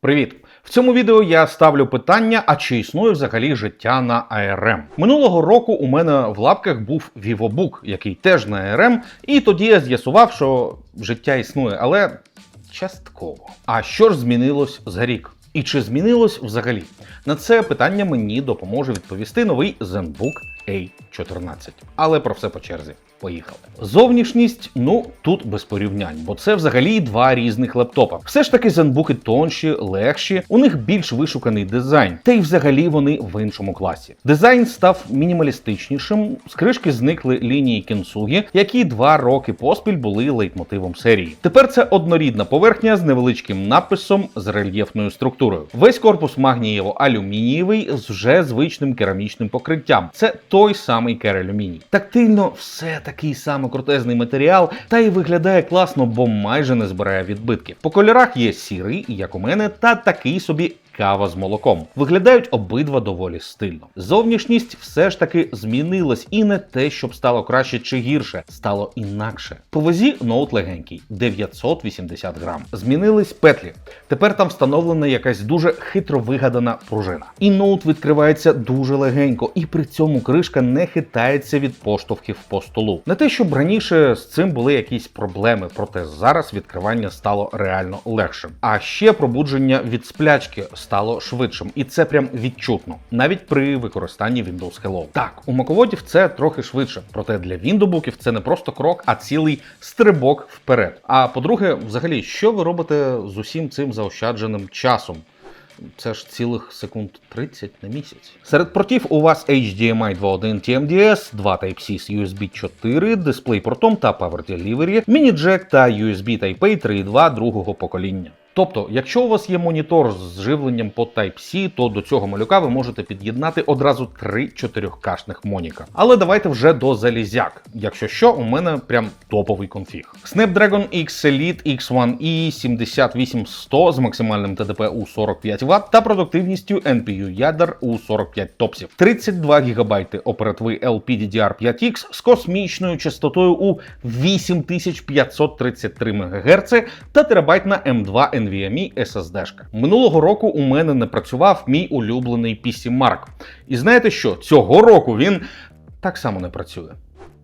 Привіт! В цьому відео я ставлю питання: а чи існує взагалі життя на ARM? Минулого року у мене в лапках був VivoBook, який теж на ARM, і тоді я з'ясував, що життя існує, але частково. А що ж змінилось за рік? І чи змінилось взагалі? На це питання мені допоможе відповісти новий ZenBook A14. Але про все по черзі. Поїхали. Зовнішність, ну тут без порівнянь, бо це взагалі два різних лептопа. Все ж таки зенбуки тонші, легші, у них більш вишуканий дизайн, та й взагалі вони в іншому класі. Дизайн став мінімалістичнішим, з кришки зникли лінії кінсугі, які два роки поспіль були лейтмотивом серії. Тепер це однорідна поверхня з невеличким написом з рельєфною структурою. Весь корпус магнієво-алюмінієвий з вже звичним керамічним покриттям. Це той самий кералюміній. Тактильно все такий самий крутезний матеріал, та й виглядає класно, бо майже не збирає відбитків. По кольорах є сірий, як у мене, та такий собі. Кава з молоком виглядають обидва доволі стильно. Зовнішність все ж таки змінилась, і не те, щоб стало краще чи гірше, стало інакше. По вазі ноут легенький 980 грам. Змінились петлі. Тепер там встановлена якась дуже хитро вигадана пружина. І ноут відкривається дуже легенько, і при цьому кришка не хитається від поштовхів по столу. Не те, щоб раніше з цим були якісь проблеми, проте зараз відкривання стало реально легшим. А ще пробудження від сплячки стало швидшим, і це прям відчутно, навіть при використанні Windows Hello. Так, у маководів це трохи швидше, проте для віндобуків це не просто крок, а цілий стрибок вперед. А по-друге, взагалі, що ви робите з усім цим заощадженим часом? Це ж цілих секунд 30 на місяць. Серед портів у вас HDMI 2.1 TMDS, 2 Type-C з USB 4, DisplayPort та Power Delivery, міні-джек та USB Type-A 3.2 другого покоління. Тобто, якщо у вас є монітор з живленням по Type-C, то до цього малюка ви можете під'єднати одразу три 4К-шних моніка. Але давайте вже до залізяк. Якщо що, у мене прям топовий конфіг. Snapdragon X Elite X1E 78100 з максимальним ТДП у 45 Вт та продуктивністю NPU ядер у 45 топсів, 32 ГБ оперативи LPDDR5X з космічною частотою у 8533 МГц та терабайтна M2 NVMe SSD. -шка. Минулого року у мене не працював мій улюблений PC Mark. І знаєте що? Цього року він так само не працює.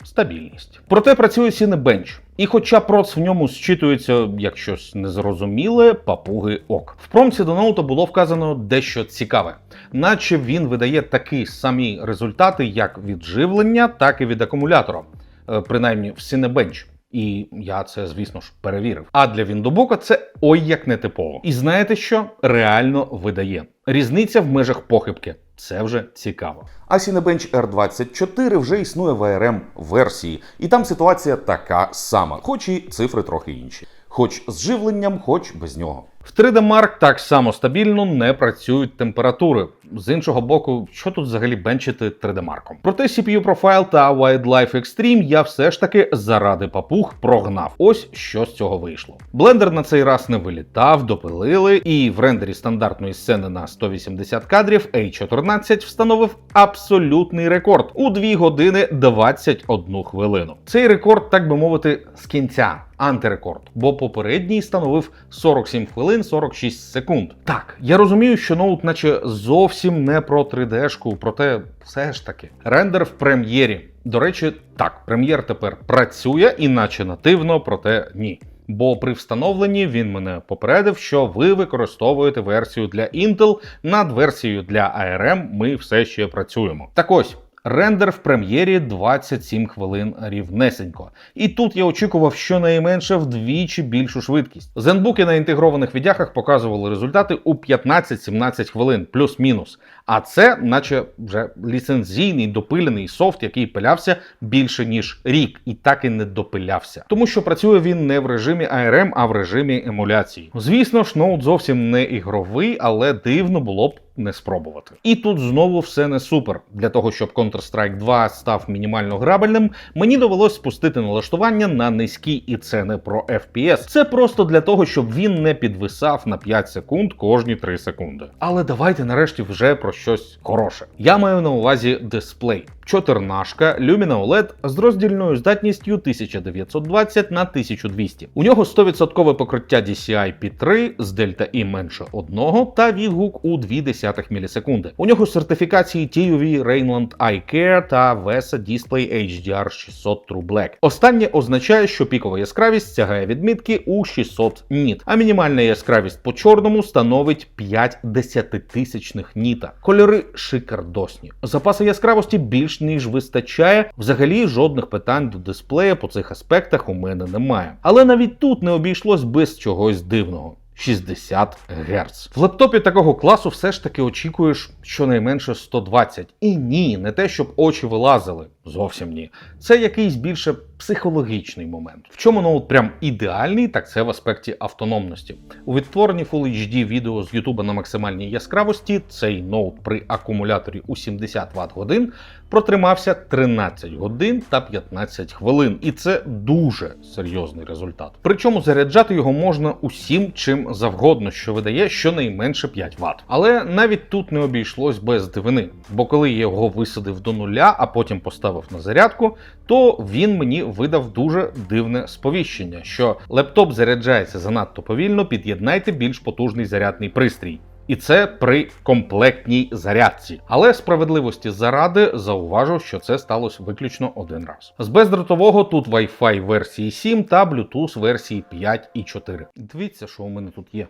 Стабільність. Проте працює Cinebench. І хоча проц в ньому зчитується як щось незрозуміле, папуги ок. В промці до ноута було вказано дещо цікаве, наче він видає такі самі результати як від живлення, так і від акумулятора, Е, принаймні в Cinebench. І я це, звісно ж, перевірив. А для Віндобука це ой як не типово. І знаєте що? Реально видає. Різниця в межах похибки. Це вже цікаво. А Cinebench R24 вже існує в ARM версії, і там ситуація така сама, хоч і цифри трохи інші. Хоч з живленням, хоч без нього. В 3D Mark так само стабільно не працюють температури. З іншого боку, що тут взагалі бенчити 3D Mark? Проте CPU Profile та Wildlife Extreme я все ж таки заради папуг прогнав. Ось що з цього вийшло. Блендер на цей раз не вилітав, допилили, і в рендері стандартної сцени на 180 кадрів A14 встановив абсолютний рекорд у 2 години 21 хвилину. Цей рекорд, так би мовити, з кінця. Антирекорд, бо попередній становив 47 хвилин 46 секунд. Так, я розумію, що ноут, наче зовсім не про 3D-шку, проте все ж таки. Рендер в прем'єрі. До речі, так, прем'єр тепер працює, іначе нативно, проте ні. Бо при встановленні він мене попередив, що ви використовуєте версію для Intel, над версією для ARM ми все ще працюємо. Так ось. Рендер в прем'єрі 27 хвилин рівнесенько. І тут я очікував щонайменше вдвічі більшу швидкість. Зенбуки на інтегрованих віддяхах показували результати у 15-17 хвилин, плюс-мінус. А це, наче вже ліцензійний допилений софт, який пилявся більше ніж рік, і так і не допилявся. Тому що працює він не в режимі ARM, а в режимі емуляції. Звісно ж, ноут зовсім не ігровий, але дивно було б не спробувати. І тут знову все не супер. Для того, щоб Counter-Strike 2 став мінімально грабельним, мені довелось спустити налаштування на низькі, і це не про FPS. Це просто для того, щоб він не підвисав на 5 секунд кожні 3 секунди. Але давайте нарешті вже про щось хороше. Я маю на увазі дисплей. Чотирнашка Lumina OLED з роздільною здатністю 1920 на 1200. У нього 100% покриття DCI P3 з Delta E менше 1 та відгук у 0,2 мілісекунди. У нього сертифікації TUV Rainland Eye Care та VESA Display HDR 600 True Black. Останнє означає, що пікова яскравість сягає відмітки у 600 ніт, а мінімальна яскравість по чорному становить 5 десятитисячних ніта. Кольори шикардосні. Запаси яскравості більш ніж вистачає. Взагалі жодних питань до дисплея по цих аспектах у мене немає. Але навіть тут не обійшлось без чогось дивного. 60 Гц. В лептопі такого класу все ж таки очікуєш щонайменше 120. І ні, не те, щоб очі вилазили. Зовсім ні. Це якийсь більше психологічний момент. В чому ноут прям ідеальний, так це в аспекті автономності. У відтворенні Full HD відео з YouTube на максимальній яскравості цей ноут при акумуляторі у 70 Вт годин протримався 13 годин та 15 хвилин, і це дуже серйозний результат. Причому заряджати його можна усім чим завгодно, що видає щонайменше 5 Вт. Але навіть тут не обійшлось без дивини, бо коли я його висадив до нуля, а потім поставив на зарядку, то він мені видав дуже дивне сповіщення, що лептоп заряджається занадто повільно, під'єднайте більш потужний зарядний пристрій. І це при комплектній зарядці. Але справедливості заради зауважу, що це сталося виключно один раз. З бездротового тут Wi-Fi версії 7 та Bluetooth версії 5 і 4. Дивіться, що у мене тут є.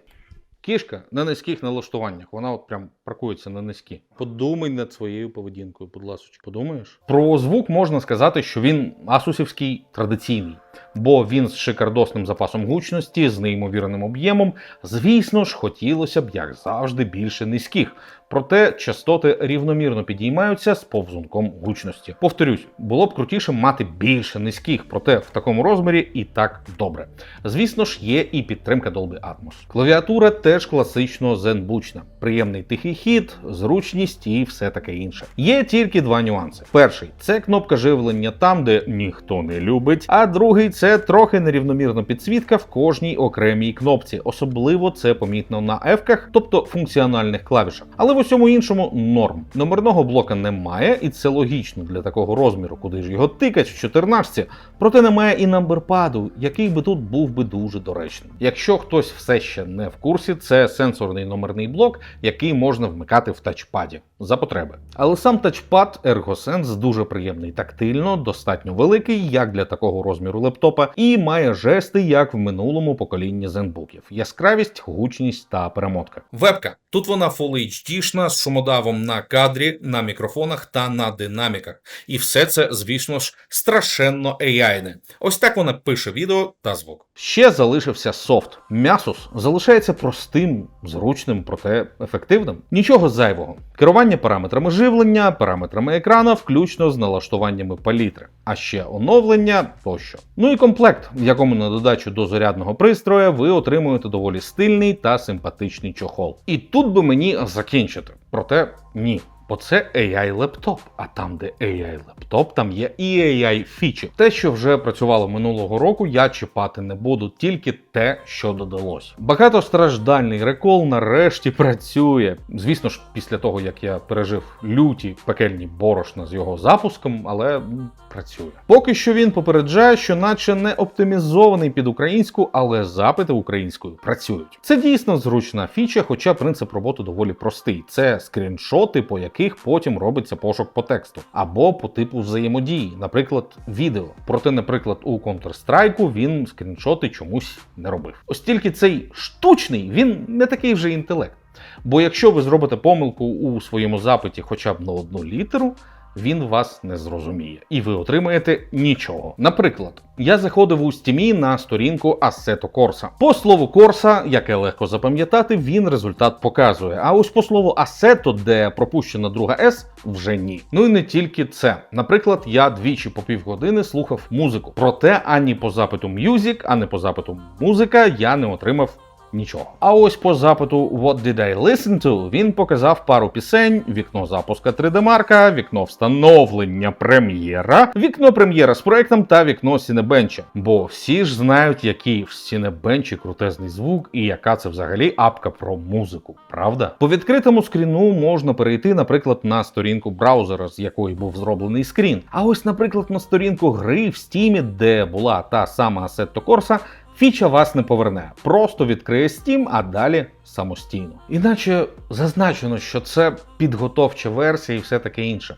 Кішка на низьких налаштуваннях. Вона от прям паркується на низькі. Подумай над своєю поведінкою, будь ласка. Подумаєш? Про звук можна сказати, що він асусівський традиційний, бо він з шикардосним запасом гучності, з неймовірним об'ємом. Звісно ж, хотілося б, як завжди, більше низьких. Проте частоти рівномірно підіймаються з повзунком гучності. Повторюсь, було б крутіше мати більше низьких, проте в такому розмірі і так добре. Звісно ж, є і підтримка Dolby Atmos. Клавіатура теж класично зенбучна, приємний тихий хід, зручність і все таке інше. Є тільки два нюанси: перший це кнопка живлення там, де ніхто не любить, а другий це трохи нерівномірна підсвітка в кожній окремій кнопці. Особливо це помітно на ефках, тобто функціональних клавішах. Але в усьому іншому норм. Номерного блока немає, і це логічно для такого розміру, куди ж його тикать в 14. Проте немає і намберпаду, який би тут був би дуже доречним. Якщо хтось все ще не в курсі, це сенсорний номерний блок, який можна вмикати в тачпаді за потреби. Але сам тачпад ErgoSense дуже приємний тактильно, достатньо великий, як для такого розміру лептопа, і має жести, як в минулому поколінні зенбуків: яскравість, гучність та перемотка. Вебка. Тут вона Full HD-шна з шумодавом на кадрі, на мікрофонах та на динаміках. І все це, звісно ж, страшенно AI-не. Ось так вона пише відео та звук. Ще залишився софт. М'ясус залишається простим, зручним, проте ефективним. Нічого зайвого. Керування параметрами живлення, параметрами екрана, включно з налаштуваннями палітри, а ще оновлення тощо. Ну і комплект, в якому на додачу до зарядного пристроя ви отримуєте доволі стильний та симпатичний чохол. І тут би мені закінчити. Проте ні. Бо це AI лептоп, а там, де AI лептоп, там є і AI фічі. Те, що вже працювало минулого року, я чіпати не буду, тільки те, що додалось. Багатостраждальний рекол нарешті працює. Звісно ж, після того як я пережив люті пекельні борошна з його запуском, але працює. Поки що він попереджає, що наче не оптимізований під українську, але запити українською працюють. Це дійсно зручна фіча, хоча принцип роботи доволі простий. Це скріншоти, по яких потім робиться пошук по тексту, або по типу взаємодії, наприклад, відео. Проте, наприклад, у Counter-Strike він скріншоти чомусь не робив. Ось тільки цей штучний, він не такий вже інтелект. Бо якщо ви зробите помилку у своєму запиті хоча б на одну літеру, він вас не зрозуміє, і ви отримаєте нічого. Наприклад, я заходив у стімі на сторінку Assetto Corsa. По слову Corsa, яке легко запам'ятати, він результат показує. А ось по слову Assetto, де пропущена друга S, вже ні. Ну і не тільки це. Наприклад, я двічі по півгодини слухав музику. Проте ані по запиту Music, ані по запиту музика я не отримав нічого. А ось по запиту What did I listen to? він показав пару пісень: вікно запуска 3D Марка, вікно встановлення прем'єра, вікно прем'єра з проектом та вікно Сінебенча. Бо всі ж знають, який в Сінебенчі крутезний звук і яка це взагалі апка про музику. Правда? По відкритому скріну можна перейти, наприклад, на сторінку браузера, з якої був зроблений скрін. А ось, наприклад, на сторінку гри в Steam, де була та сама Assetto Corsa, Фіча вас не поверне, просто відкриє Steam, а далі самостійно. Іначе зазначено, що це підготовча версія і все таке інше.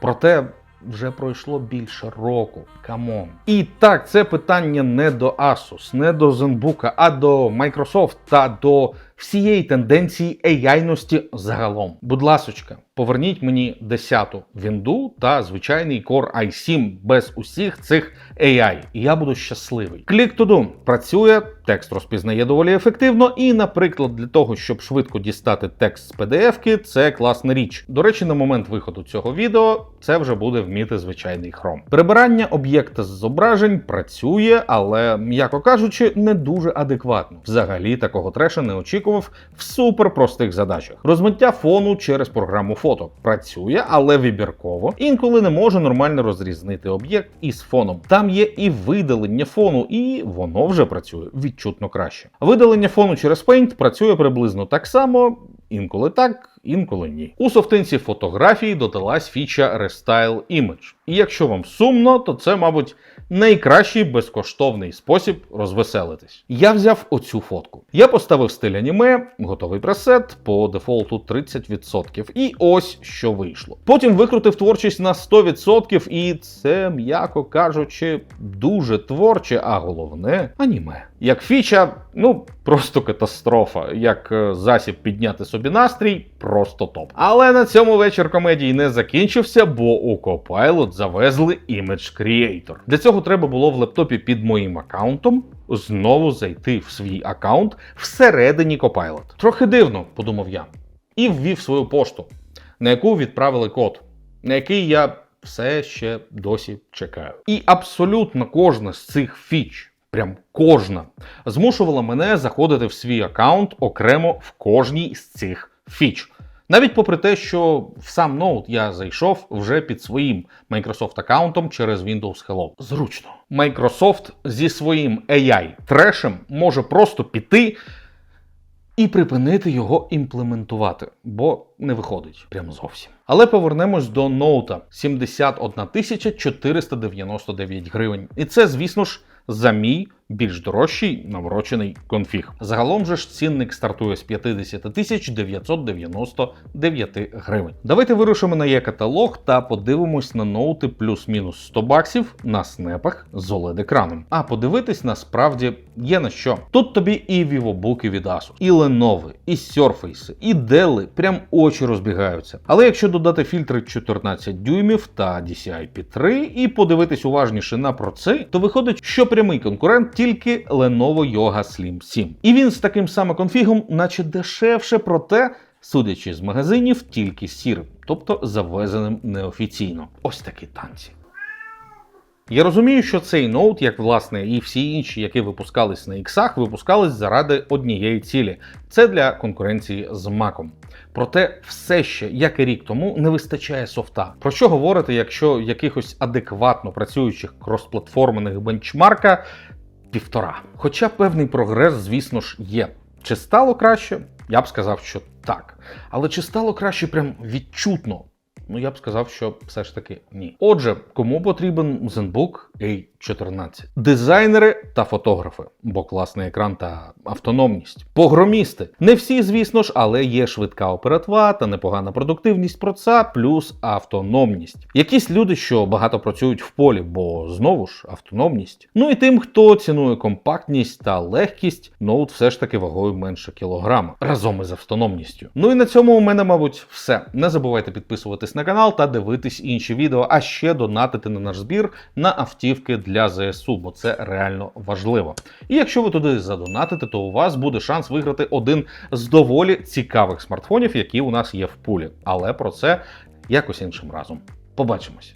Проте вже пройшло більше року. Камон. І так, це питання не до Asus, не до ZenBook, а до Microsoft та до всієї тенденції AI-ності загалом. Будь ласочка, поверніть мені 10-ту вінду та звичайний Core i7 без усіх цих AI. І я буду щасливий. To do працює, текст розпізнає доволі ефективно, і, наприклад, для того, щоб швидко дістати текст з PDF-ки, це класна річ. До речі, на момент виходу цього відео це вже буде вміти звичайний Chrome. Прибирання об'єкта з зображень працює, але, м'яко кажучи, не дуже адекватно. Взагалі такого треша не очікував в суперпростих задачах. Розмиття фону через програму фото працює, але вибірково. Інколи не може нормально розрізнити об'єкт із фоном. Там є і видалення фону, і воно вже працює відчутно краще. Видалення фону через Paint працює приблизно так само. Інколи так, інколи ні. У софтинці фотографії додалась фіча Restyle Image. І якщо вам сумно, то це, мабуть, найкращий безкоштовний спосіб розвеселитись. Я взяв оцю фотку. Я поставив стиль аніме, готовий пресет по дефолту 30%. І ось що вийшло. Потім викрутив творчість на 100%, і це, м'яко кажучи, дуже творче, а головне аніме. Як фіча, ну просто катастрофа. Як е, засіб підняти собі настрій, просто топ. Але на цьому вечір комедії не закінчився, бо у Copilot завезли Image Creator. Для цього треба було в лептопі під моїм аккаунтом знову зайти в свій аккаунт всередині Copilot. Трохи дивно, подумав я, і ввів свою пошту, на яку відправили код, на який я все ще досі чекаю. І абсолютно кожна з цих фіч. Прям кожна змушувала мене заходити в свій аккаунт окремо в кожній з цих фіч. Навіть попри те, що в сам ноут я зайшов вже під своїм Microsoft аккаунтом через Windows Hello. Зручно. Microsoft зі своїм AI трешем може просто піти і припинити його імплементувати, бо не виходить прямо зовсім. Але повернемось до ноута 71 499 гривень. І це, звісно ж, за мій більш дорожчий наворочений конфіг. Загалом же ж цінник стартує з 50 тисяч 999 гривень. Давайте вирушимо на є-каталог та подивимось на ноути плюс-мінус 100 баксів на снепах з oled екраном. А подивитись насправді є на що. Тут тобі і вівобуки від Asus, і Lenovo, і Surface, і Dell, прям очі розбігаються. Але якщо додати фільтри 14 дюймів та DCI P3 і подивитись уважніше на процей, то виходить, що прямий конкурент тільки Lenovo Yoga Slim 7. І він з таким самим конфігом, наче дешевше, проте, судячи з магазинів, тільки сірим, тобто завезеним неофіційно. Ось такі танці. Я розумію, що цей ноут, як власне і всі інші, які випускались на іксах, випускались заради однієї цілі. Це для конкуренції з маком. Проте все ще, як і рік тому, не вистачає софта. Про що говорити, якщо якихось адекватно працюючих кросплатформених бенчмарка півтора. Хоча певний прогрес, звісно ж, є. Чи стало краще? Я б сказав, що так. Але чи стало краще прям відчутно? Ну, я б сказав, що все ж таки ні. Отже, кому потрібен ZenBook A14? Дизайнери та фотографи, бо класний екран та автономність. Погромісти. Не всі, звісно ж, але є швидка оператива та непогана продуктивність проца, плюс автономність. Якісь люди, що багато працюють в полі, бо знову ж автономність. Ну і тим, хто цінує компактність та легкість, ноут все ж таки вагою менше кілограма разом із автономністю. Ну і на цьому у мене, мабуть, все. Не забувайте підписуватись на канал та дивитись інші відео, а ще донатити на наш збір на автівки для ЗСУ, бо це реально важливо. І якщо ви туди задонатите, то у вас буде шанс виграти один з доволі цікавих смартфонів, які у нас є в пулі. Але про це якось іншим разом. Побачимось.